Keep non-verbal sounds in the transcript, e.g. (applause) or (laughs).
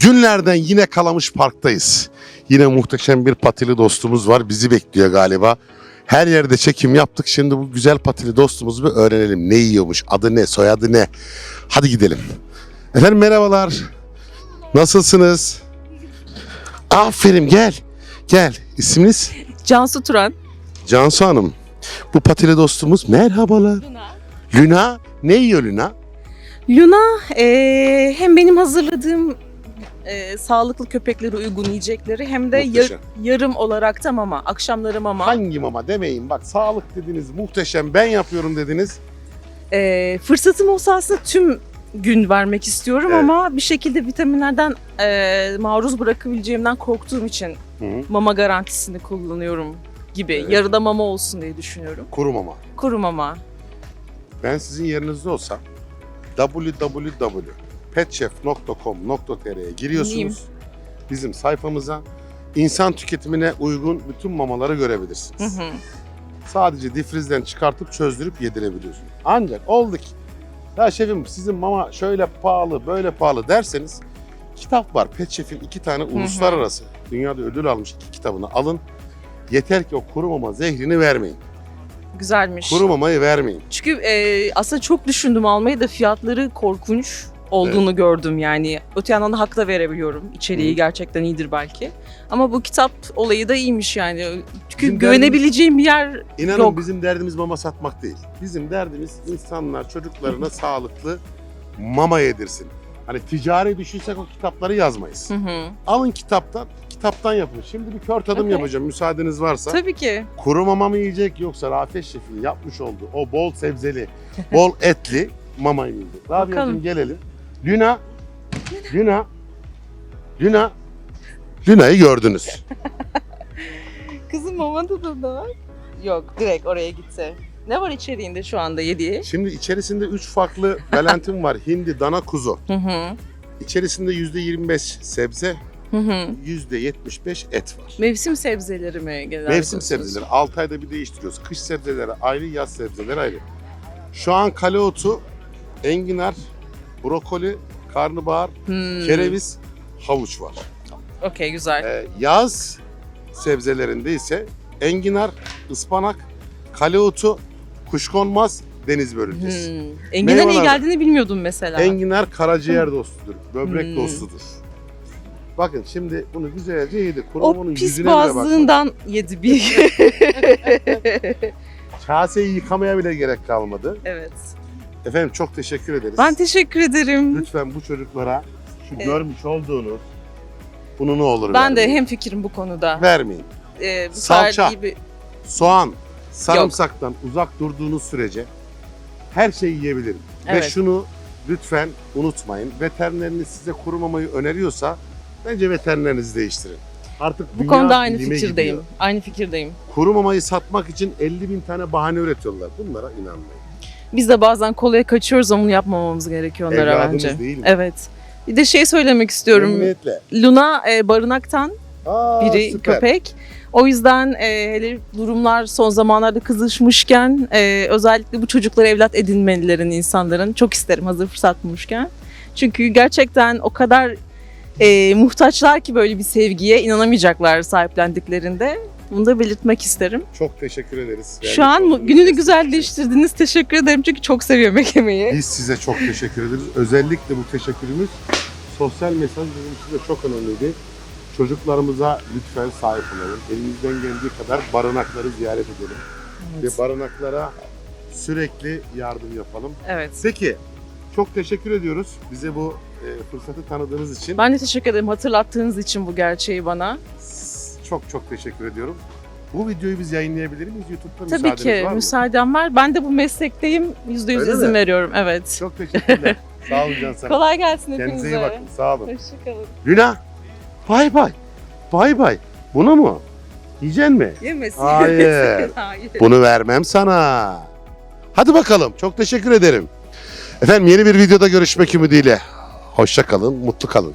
Günlerden yine Kalamış Park'tayız. Yine muhteşem bir patili dostumuz var. Bizi bekliyor galiba. Her yerde çekim yaptık. Şimdi bu güzel patili dostumuzu bir öğrenelim. Ne yiyormuş, adı ne, soyadı ne? Hadi gidelim. Efendim merhabalar. Nasılsınız? Aferin gel. Gel. İsminiz? Cansu Turan. Cansu Hanım. Bu patili dostumuz merhabalar. Luna. Ne yiyor Luna? Luna eee, hem benim hazırladığım eee, sağlıklı köpeklere uygun yiyecekleri hem de yar- Muhteşem. yarım olarak da mama. Akşamları mama. Hangi mama demeyin. Bak sağlık dediniz muhteşem ben yapıyorum dediniz. Eee, fırsatım olsa aslında tüm gün vermek istiyorum Evet. ama bir şekilde vitaminlerden eee, maruz bırakabileceğimden korktuğum için Hı hı. mama garantisini kullanıyorum gibi. Evet. Yarıda mama olsun diye düşünüyorum. Kuru mama. Kuru mama. Ben sizin yerinizde olsam www.petchef.com.tr'ye giriyorsunuz. Bizim sayfamıza insan tüketimine uygun bütün mamaları Hı görebilirsiniz. hı. Sadece difrizden çıkartıp çözdürüp yedirebiliyorsunuz. Ancak oldu ki ya şefim sizin mama şöyle pahalı böyle pahalı derseniz kitap var. Pet Chef'in iki tane uluslararası dünyada ödül almış iki kitabını alın. Yeter ki o kuru mama zehrini vermeyin. Güzelmiş. Kuru mamayı vermeyin. Çünkü e, aslında çok düşündüm almayı da fiyatları korkunç olduğunu gördüm yani. Öte yandan da hak da verebiliyorum. İçeriği Hı. gerçekten iyidir belki. Ama bu kitap olayı da iyiymiş yani. Çünkü Bizim güvenebileceğim bir yer İnanın Yok. bizim derdimiz mama satmak değil. Bizim derdimiz insanlar çocuklarına (laughs) sağlıklı mama yedirsin. Hani ticari düşünsek o kitapları yazmayız. Hı hı. Alın kitaptan, kitaptan yapın. Şimdi bir kör tadım Okey. yapacağım müsaadeniz varsa. Tabii ki. Kuru mama mı yiyecek yoksa Rafet Şef'in yapmış olduğu o bol sebzeli, bol (laughs) etli mamayı mı yiyecek? Rabia'cığım gelelim. Luna, Luna, Luna, Luna'yı gördünüz. (laughs) Kızım mamada da da var. Yok direkt oraya gitse. Ne var içeriğinde şu anda yediği? Şimdi içerisinde üç farklı valentin var. Hindi, dana, kuzu. Hı hı. İçerisinde %25 sebze, Hı hı. %75 et var. Mevsim sebzeleri mi? Mevsim sebzeleri 6 ayda bir değiştiriyoruz. Kış sebzeleri ayrı, yaz sebzeleri ayrı. Şu an kaleotu, enginar, brokoli, karnabahar, Hmm. kereviz, havuç var. Okey güzel. Ee, yaz sebzelerinde ise enginar, ıspanak, kaleotu, kuşkonmaz, deniz börülcesi. Hmm. Enginar iyi Meyveler- geldiğini bilmiyordum mesela. Enginar karaciğer dostudur, böbrek Hmm. dostudur. Bakın şimdi bunu güzelce yedi. o Kurumunun pis yüzüne bile boğazlığından yedi bir. (laughs) Kaseyi yıkamaya bile gerek kalmadı. evet. Efendim çok teşekkür ederiz. Ben teşekkür ederim. Lütfen bu çocuklara şu Evet. görmüş olduğunuz bunu ne olur Ben de vermeyin. hem fikrim bu konuda. vermeyin. Ee, bu Salça. tarz gibi Soğan, sarımsaktan uzak durduğunuz sürece her şeyi yiyebilirim. Ve Evet. şunu lütfen unutmayın. Veterineriniz size kuru mamayı öneriyorsa bence veterinerinizi değiştirin. Artık bu dünya konuda aynı bilime fikirdeyim. gidiyor. Aynı fikirdeyim. Kuru mamayı satmak için 50 bin tane bahane üretiyorlar. Bunlara inanmayın. Biz de bazen kolaya kaçıyoruz ama bunu yapmamamız gerekiyor onlara Evladımız bence. değil mi? Evet. Bir de şey söylemek istiyorum. Memnuniyetle. Luna e, barınaktan Aa, biri süper. köpek. O yüzden e, hele durumlar son zamanlarda kızışmışken e, özellikle bu çocukları evlat edinmelilerini insanların çok isterim hazır fırsat bulmuşken. Çünkü gerçekten o kadar e, muhtaçlar ki böyle bir sevgiye inanamayacaklar sahiplendiklerinde. Bunu da belirtmek isterim. Çok teşekkür ederiz. Şu an mu- gününü güzelleştirdiniz. Teşekkür ederim çünkü çok seviyorum yemek yemeyi. Biz size çok teşekkür ederiz. Özellikle bu teşekkürümüz sosyal mesaj bizim için de çok önemliydi. Çocuklarımıza lütfen sahip olalım. Elimizden geldiği kadar barınakları ziyaret edelim. Evet. Ve barınaklara sürekli yardım yapalım. evet. Peki, çok teşekkür ediyoruz bize bu e, fırsatı tanıdığınız için. Ben de teşekkür ederim hatırlattığınız için bu gerçeği bana. Çok çok teşekkür ediyorum. Bu videoyu biz yayınlayabilir miyiz YouTube'da? Tabii Müsaadeniz ki var mı? müsaadem var. Ben de bu meslekteyim. Yüzde yüz Öyle izin mi? veriyorum. Evet. Çok teşekkürler. (laughs) Sağ olun Can sana. Kolay gelsin Kendinize hepinize. iyi bakın. Sağ olun. Hoşçakalın. Luna, bay bay. Bay bay. Bunu mu? Yiyeceksin mi? Yemesin. Hayır. (laughs) Hayır. Bunu vermem sana. Hadi bakalım. Çok teşekkür ederim. Efendim yeni bir videoda görüşmek ümidiyle. Hoşça kalın, mutlu kalın.